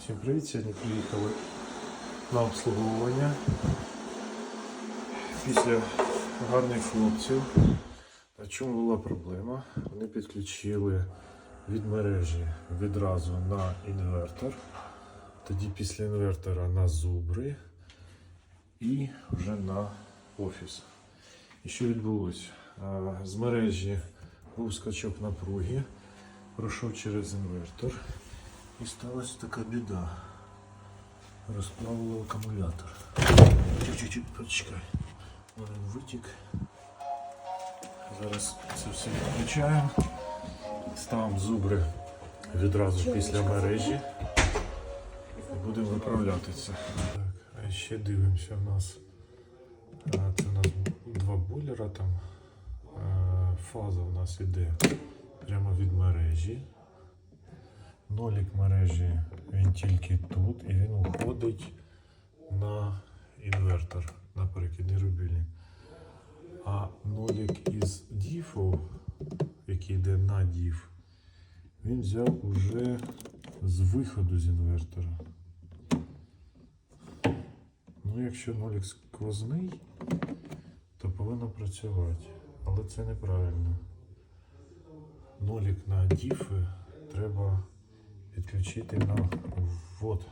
Всім привіт! Сьогодні приїхали на обслуговування. Після гарних хлопців. А чому була проблема? Вони підключили від мережі відразу на інвертор, тоді після інвертора на зубри і вже на офіс. І що відбулося? З мережі був скачок напруги, пройшов через інвертор. І сталася така біда. Розплавило акумулятор. Чуть-чуть, почекай. Один витік. Зараз це все відключаємо. Ставимо зубри відразу після мережі. І будемо виправляти це. Так, а ще дивимося в нас. Це у нас два бойлера там. Фаза у нас іде прямо від мережі. Нолік мережі він тільки тут і він уходить на інвертор, на перекидний рубільник. А нолік із діфу, який йде на діф, він взяв уже з виходу з інвертора. Ну, якщо нолік сквозний, то повинно працювати. Але це неправильно. Нолік на діфи треба підключити на ввод.